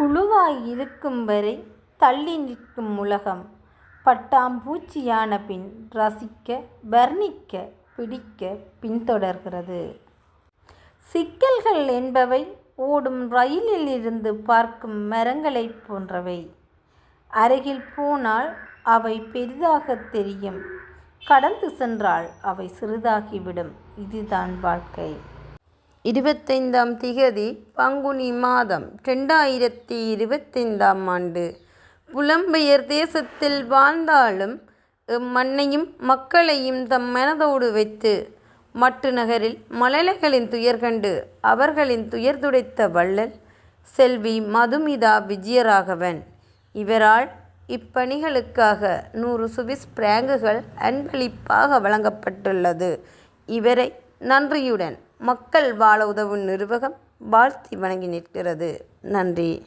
புழுவாய் இருக்கும் வரை தள்ளி நிற்கும் உலகம் பட்டாம்பூச்சியான பின் ரசிக்க வர்ணிக்க பிடிக்க பின்தொடர்கிறது. சிக்கல்கள் என்பவை ஓடும் ரயிலில் இருந்து பார்க்கும் மரங்களைப் போன்றவை. அருகில் போனால் அவை பெரிதாகத் தெரியும் கடந்து சென்றால் அவை சிறிதாகிவிடும். இதுதான் வாழ்க்கை. இருபத்தைந்தாம் திகதி பங்குனி மாதம் இரண்டாயிரத்தி இருபத்தைந்தாம் ஆண்டு. புலம்பெயர் தேசத்தில் வாழ்ந்தாலும் எம் மண்ணையும் மக்களையும் தம் மனதோடு வைத்து மட்டு நகரில் மலலைகளின் துயர் கண்டு அவர்களின் துயர் துடைத்த வள்ளல் செல்வி மதுமிதா விஜயராகவன். இவரால் இப்பணிகளுக்காக நூறு சுவிஸ் பிராங்குகள் அன்பளிப்பாக வழங்கப்பட்டுள்ளது. இவரை நன்றியுடன் மக்கள் வாழ உதவும் நிர்வாகம் வாழ்த்தி வணங்கி நிற்கிறது. நன்றி.